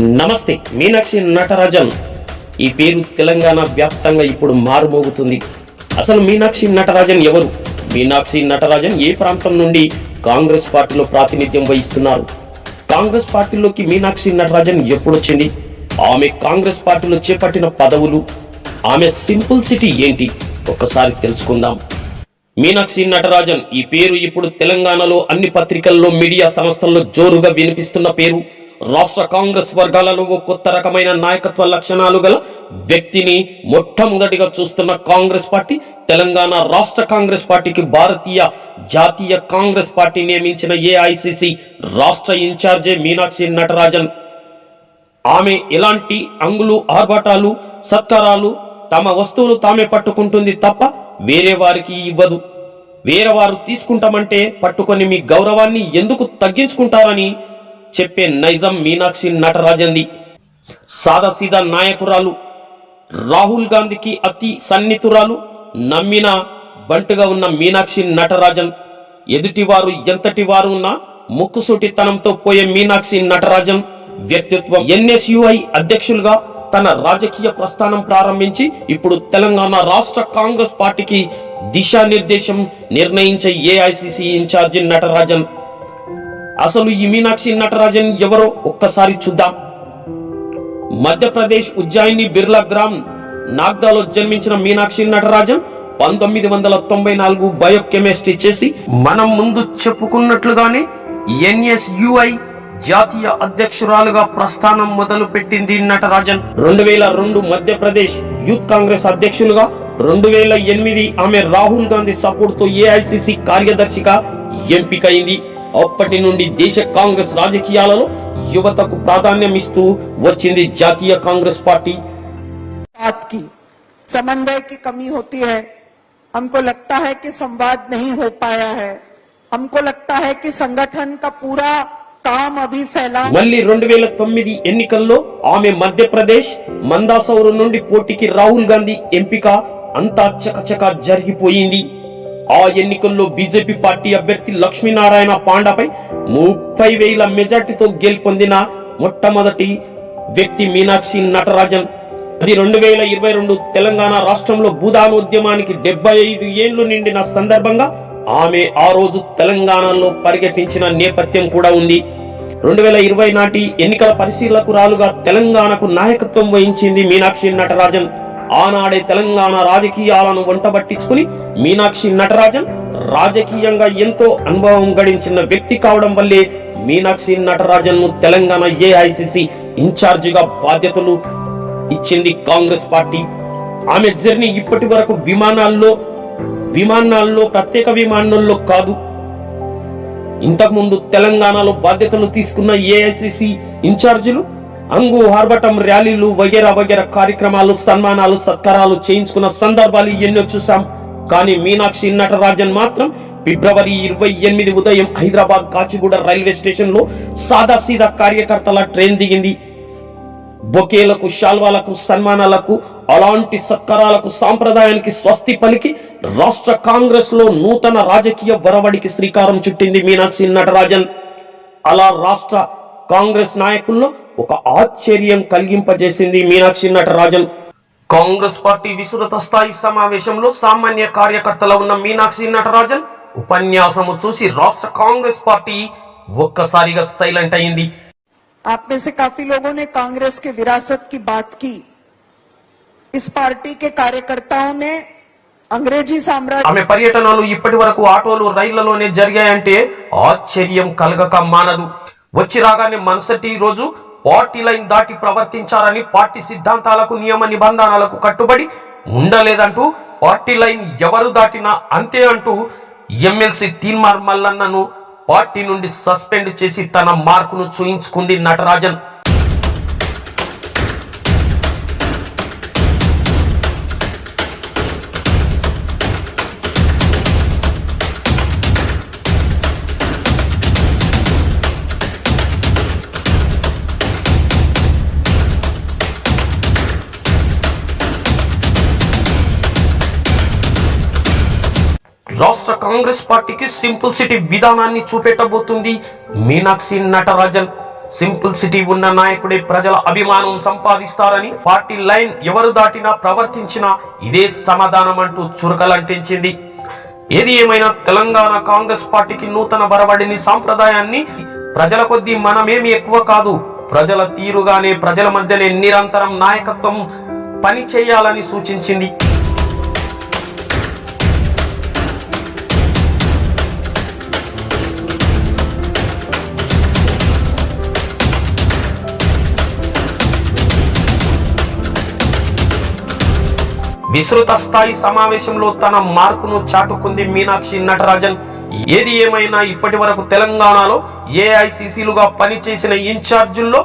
నమస్తే మీనాక్షి నటరాజన్. ఈ పేరు తెలంగాణ వ్యాప్తంగా ఇప్పుడు మారుమోగుతుంది. అసలు మీనాక్షి నటరాజన్ ఎవరు? మీనాక్షి నటరాజన్ ఏ ప్రాంతం నుండి కాంగ్రెస్ పార్టీలో ప్రాతినిధ్యం వహిస్తున్నారు? కాంగ్రెస్ పార్టీలోకి మీనాక్షి నటరాజన్ ఎప్పుడొచ్చింది? ఆమె కాంగ్రెస్ పార్టీలో చేపట్టిన పదవులు ఆమె సింపుల్ సిటీ ఏంటి? ఒక్కసారి తెలుసుకుందాం. మీనాక్షి నటరాజన్ ఈ పేరు ఇప్పుడు తెలంగాణలో అన్ని పత్రికల్లో మీడియా సంస్థల్లో జోరుగా వినిపిస్తున్న పేరు. రాష్ట్ర కాంగ్రెస్ వర్గాలలో ఓ కొత్త రకమైన నాయకత్వ లక్షణాలు గల వ్యక్తిని మొట్టమొదటిగా చూస్తున్న కాంగ్రెస్ పార్టీ తెలంగాణ రాష్ట్ర కాంగ్రెస్ పార్టీకి భారతీయ జాతీయ కాంగ్రెస్ పార్టీ నియమించిన ఏఐసిసి రాష్ట్ర ఇన్ఛార్జే మీనాక్షి నటరాజన్. ఆమె ఎలాంటి అంగులు ఆర్భాటాలు సత్కారాలు తమ వస్తువులు తామే పట్టుకుంటుంది తప్ప వేరే వారికి ఇవ్వదు. వేరే వారు తీసుకుంటామంటే పట్టుకొని మీ గౌరవాన్ని ఎందుకు తగ్గించుకుంటారని చెప్పే నైజం మీనాక్షి నటరాజంది సాదాసీదా నాయకురాలు రాహుల్ గాంధీకి అతి సన్నిహితురాలు నమ్మిన బంటుగా ఉన్న మీనాక్షి నటరాజన్. ఎదుటివారు ఎంతటి వారు ఉన్నా ముక్కుసూటితనంతో పోయే మీనాక్షి నటరాజన్ వ్యక్తిత్వం ఎన్ఎస్యుఐ అధ్యక్షులుగా తన రాజకీయ ప్రస్థానం ప్రారంభించి ఇప్పుడు తెలంగాణ రాష్ట్ర కాంగ్రెస్ పార్టీకి దిశానిర్దేశం నిర్ణయించే ఏఐసిసి ఇన్ఛార్జి నటరాజన్. అసలు ఈ మీనాక్షి నటరాజన్ ఎవరో ఒక్కసారి చూద్దాం. మధ్యప్రదేశ్ ఉజ్జాయిని బిర్లా గ్రామ్ నాగ్దాలో జన్మించిన మీనాక్షి నటరాజన్ పంతొమ్మిది వందల తొంభై నాలుగు బయోకెమిస్ట్రీ చేసి మనం ముందు చెప్పుకున్నట్లుగానే ఎన్ఎస్యుఐ జాతీయ అధ్యక్షురాలుగా ప్రస్థానం మొదలు పెట్టింది నటరాజన్. రెండు వేల రెండు మధ్యప్రదేశ్ యూత్ కాంగ్రెస్ అధ్యక్షులుగా రెండు వేల ఎనిమిది ఆమె రాహుల్ గాంధీ సపోర్ట్తో ఏఐసిసి కార్యదర్శిగా ఎంపికైంది. అప్పటి నుండి దేశ కాంగ్రెస్ రాజకీయాలలో యువతకు ప్రాధాన్యం ఇస్తూ వచ్చింది జాతీయ కాంగ్రెస్ పార్టీ बात की समन्वय की कमी होती है हमको लगता है कि संवाद नहीं हो पाया है हमको लगता है कि संगठन का पूरा काम अभी फैला మళ్ళీ రెండు వేల తొమ్మిది ఎన్నికల్లో ఆమె మధ్యప్రదేశ్ మందాసౌరు నుండి పోటీకి రాహుల్ గాంధీ ఎంపిక అంతా చకచక జరిగిపోయింది ఆ ఎన్నికల్లో బీజేపీ పార్టీ అభ్యర్థి లక్ష్మీనారాయణ పాండాపై ముప్పై వేల మెజార్టీతో గెలుపొందిన మొట్టమొదటి వ్యక్తి మీనాక్షి నటరాజన్. అది రెండు వేల ఇరవై రెండు తెలంగాణ రాష్ట్రంలో భూదాన ఉద్యమానికి డెబ్బై ఐదు ఏళ్ళు నిండిన సందర్భంగా ఆమె ఆ రోజు తెలంగాణలో పర్యటించిన నేపథ్యం కూడా ఉంది. రెండు వేల ఇరవై నాటి ఎన్నికల పరిశీలకురాలుగా తెలంగాణకు నాయకత్వం వహించింది మీనాక్షి నటరాజన్. ఆనాడే తెలంగాణ రాజకీయాలను వంటబట్టించుకుని మీనాక్షి నటరాజన్ రాజకీయంగా ఎంతో అనుభవం గడించిన వ్యక్తి కావడం వల్లే మీనాక్షి నటరాజన్ను తెలంగాణ ఏఐసిసి ఇన్ఛార్జిగా బాధ్యతలు ఇచ్చింది కాంగ్రెస్ పార్టీ. ఆమె జర్నీ ఇప్పటి వరకు విమానాల్లో విమానాల్లో ప్రత్యేక విమానాల్లో కాదు. ఇంతకుముందు తెలంగాణలో బాధ్యతలు తీసుకున్న ఏఐసిసి ఇన్ఛార్జీలు అంగు హార్బటం ర్యాలీలు వగేరా వగేరా కార్యక్రమాలు సన్మానాలు సత్కారాలు చేయించుకున్న సందర్భాలు ఎన్నో చూసాం కానీ మీనాక్షి నటరాజన్ మాత్రం ఫిబ్రవరి ఇరవై ఎనిమిది ఉదయం హైదరాబాద్ కాచిగూడ రైల్వే స్టేషన్లో సాదాసీదా కార్యకర్తల ట్రైన్ దిగింది. బొకేలకు శాల్వాలకు సన్మానాలకు అలాంటి సత్కారాలకు సాంప్రదాయానికి స్వస్తి పలికి రాష్ట్ర కాంగ్రెస్లో నూతన రాజకీయ వరవడికి శ్రీకారం చుట్టింది మీనాక్షి నటరాజన్. అలా రాష్ట్ర కాంగ్రెస్ నాయకుల్లో ఒక ఆశ్చర్యం కలిగింపజేసింది మీనాక్షి నటరాజన్ కాంగ్రెస్ పార్టీ విస్తృత స్థాయి సమావేశంలో సామాన్య కార్యకర్తల ఉన్న మీనాక్షి నటరాజన్ ఉపన్యాసము చూసి రాష్ట్ర కాంగ్రెస్ పార్టీ ఒక్కసారిగా సైలెంట్ అయింది आप में से काफी लोगों ने कांग्रेस के विरासत की बात की इस पार्टी के कार्यकर्ताओं ने अंग्रेजी साम्राज्य ఆమె పర్యటనలు ఇప్పటి వరకు ఆటోలు రైళ్లలోనే జరిగాయంటే ఆశ్చర్యం కలగక మానదు వచ్చి రాగానే మనసటి రోజు పార్టీ లైన్ దాటి ప్రవర్తించారని పార్టీ సిద్ధాంతాలకు నియమ నిబంధనలకు కట్టుబడి ఉండలేదంటూ పార్టీ లైన్ ఎవరు దాటినా అంతే అంటూ ఎమ్మెల్సీ తీన్మార్ మల్లన్నను పార్టీ నుండి సస్పెండ్ చేసి తన మార్కును చూయించుకుంది నటరాజన్. రాష్ట్ర కాంగ్రెస్ పార్టీకి సింపుల్ సిటీ విధానాన్ని చూపెట్టబోతుంది మీనాక్షి నటరాజన్. సింపుల్ సిటీ ఉన్న నాయకుడే ప్రజల అభిమానం సంపాదిస్తారని పార్టీ లైన్ ఎవరు దాటినా ప్రవర్తించినా ఇదే సమాధానం అంటూ చురకలంటించింది. ఏది ఏమైనా తెలంగాణ కాంగ్రెస్ పార్టీకి నూతన బరబడిని సాంప్రదాయాన్ని ప్రజల కొద్దీ మనమేమి ఎక్కువ కాదు ప్రజల తీరుగానే ప్రజల మధ్యనే నిరంతరం నాయకత్వం పని చేయాలని సూచించింది. విస్తృత స్థాయి సమావేశంలో తన మార్కును చాటుకుంది మీనాక్షి నటరాజన్. ఏది ఏమైనా ఇప్పటి వరకు తెలంగాణలో ఏఐసిసిలుగా పనిచేసిన ఇన్ఛార్జుల్లో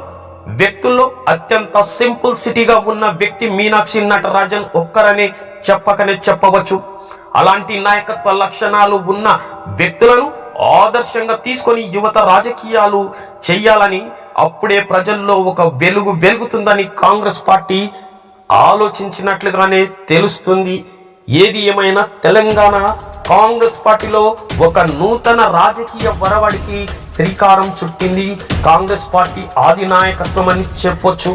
వ్యక్తుల్లో అత్యంత సింపుల్ సిటీగా ఉన్న వ్యక్తి మీనాక్షి నటరాజన్ ఒక్కరనే చెప్పకనే చెప్పవచ్చు. అలాంటి నాయకత్వ లక్షణాలు ఉన్న వ్యక్తులను ఆదర్శంగా తీసుకొని యువత రాజకీయాలు చేయాలని అప్పుడే ప్రజల్లో ఒక వెలుగు వెలుగుతుందని కాంగ్రెస్ పార్టీ ఆలోచించినట్లుగానే తెలుస్తుంది. ఏది ఏమైనా తెలంగాణ కాంగ్రెస్ పార్టీలో ఒక నూతన రాజకీయ వరవడికి శ్రీకారం చుట్టింది. కాంగ్రెస్ పార్టీ ఆది నాయకత్వం అని చెప్పొచ్చు.